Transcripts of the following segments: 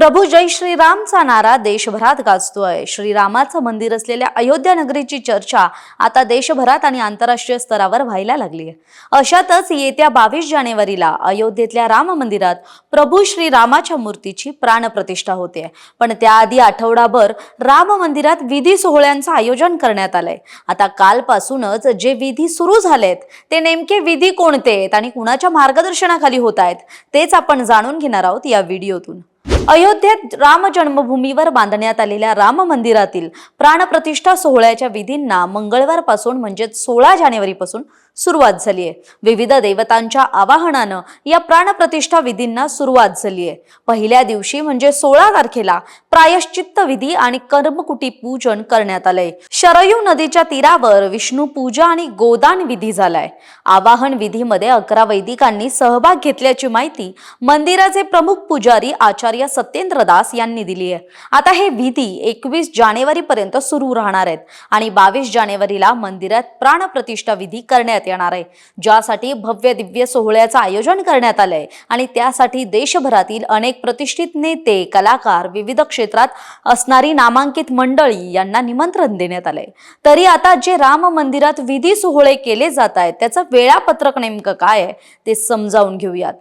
प्रभू जय श्रीरामचा नारा देशभरात गाजतोय. श्रीरामाचं मंदिर असलेल्या अयोध्या नगरीची चर्चा आता देशभरात आणि आंतरराष्ट्रीय स्तरावर व्हायला लागली आहे. अशातच येत्या बावीस जानेवारीला अयोध्येतल्या राम मंदिरात प्रभू श्रीरामाच्या मूर्तीची प्राणप्रतिष्ठा होते. पण त्याआधी आठवडाभर राम मंदिरात विधी सोहळ्यांचं आयोजन करण्यात आलंय. आता कालपासूनच जे विधी सुरू झालेत ते नेमके विधी कोणते आहेत आणि कुणाच्या मार्गदर्शनाखाली होत आहेत तेच आपण जाणून घेणार आहोत या व्हिडिओतून. अयोध्येत राम जन्मभूमीवर बांधण्यात आलेल्या राम मंदिरातील प्राणप्रतिष्ठा सोहळ्याच्या विधींना मंगळवारपासून म्हणजेच सोळा जानेवारीपासून सुरुवात झाली आहे. विविध देवतांच्या आवाहनानं या प्राणप्रतिष्ठा विधींना सुरुवात झाली आहे. पहिल्या दिवशी म्हणजे सोळा तारखेला प्रायश्चित्त विधी आणि कर्मकुटी पूजन करण्यात आलंय. शरयू नदीच्या तीरावर विष्णू पूजा आणि गोदान विधी झालाय. आवाहन विधीमध्ये अकरा वैदिकांनी सहभाग घेतल्याची माहिती मंदिराचे प्रमुख पुजारी आचार्य सत्येंद्र दास यांनी दिली आहे. आता हे विधी एकवीस जानेवारी पर्यंत सुरू राहणार आहेत आणि बावीस जानेवारीला मंदिरात प्राणप्रतिष्ठा विधी करण्यात येणार आहे. ज्यासाठी भव्य दिव्य सोहळ्याचं आयोजन करण्यात आलंय. आणि त्यासाठी देशभरातील अनेक प्रतिष्ठित नेते कलाकार विविध क्षेत्रात असणारी नामांकित मंडळी यांना निमंत्रण देण्यात आलंय. तरी आता जे राम मंदिरात विधी सोहळे केले जात आहेत त्याचं वेळापत्रक नेमकं काय आहे ते समजावून घेऊयात.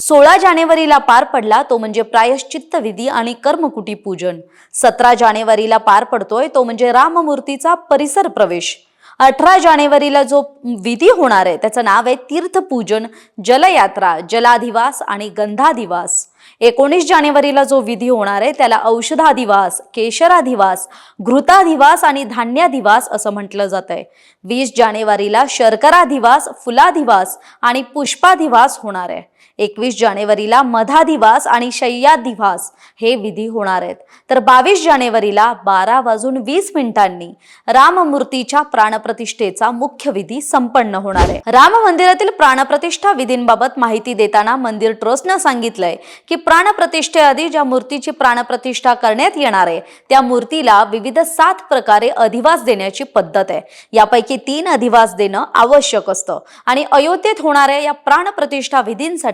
सोळा जानेवारीला पार पडला तो म्हणजे प्रायश्चित्त विधी आणि कर्मकुटी पूजन. सतरा जानेवारीला पार पडतोय तो म्हणजे राममूर्तीचा परिसर प्रवेश. अठरा जानेवारीला जो विधी होणार आहे त्याचं नाव आहे तीर्थपूजन जलयात्रा जलाधिवास आणि गंधाधिवास. एकोणीस जानेवारीला जो विधी होणार आहे त्याला औषधाधिवास केशराधिवास घृताधिवास आणि धान्याधिवास असं म्हटलं जात आहे. वीस जानेवारीला शर्कराधिवास फुलाधिवास आणि पुष्पाधिवास होणार आहे. एकवीस जानेवारीला मधाधिवास आणि शय्यादिवास हे विधी होणार आहेत. तर बावीस जानेवारीला बारा वाजून वीस मिनिटांनी राममूर्तीच्या प्राणप्रतिष्ठेचा मुख्य विधी संपन्न होणार आहे. राम मंदिरातील प्राणप्रतिष्ठा विधींबाबत माहिती देताना मंदिर ट्रस्टनं सांगितलंय की प्राणप्रतिष्ठेआधी ज्या मूर्तीची प्राणप्रतिष्ठा करण्यात येणार आहे त्या मूर्तीला विविध सात प्रकारे अधिवास देण्याची पद्धत आहे. यापैकी तीन अधिवास देणं आवश्यक असतं आणि अयोध्येत होणाऱ्या या प्राणप्रतिष्ठा विधींसाठी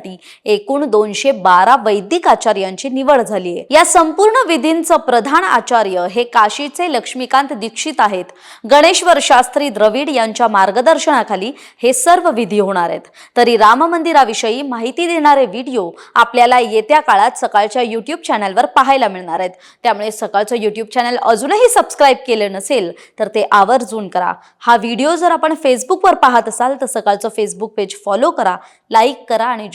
एकूण दोनशे बारा वैदिक आचार्यांची निवड झाली आहे. या संपूर्ण विधींचं प्रधान आचार्य हे काशीचे लक्ष्मीकांत दीक्षित आहेत. गणेश्वर शास्त्री द्रविड यांच्या मार्गदर्शनाखाली हे सर्व विधी होणार आहेत. तरी राम मंदिराविषयी माहिती देणारे व्हिडिओ आपल्याला येत्या काळात सकाळच्या युट्यूब चॅनलवर पाहायला मिळणार आहेत. त्यामुळे सकाळचं युट्यूब चॅनल अजूनही सबस्क्राईब केलं नसेल तर ते आवर्जून करा. हा व्हिडिओ जर आपण फेसबुकवर पाहत असाल तर सकाळचं फेसबुक पेज फॉलो करा लाईक करा आणि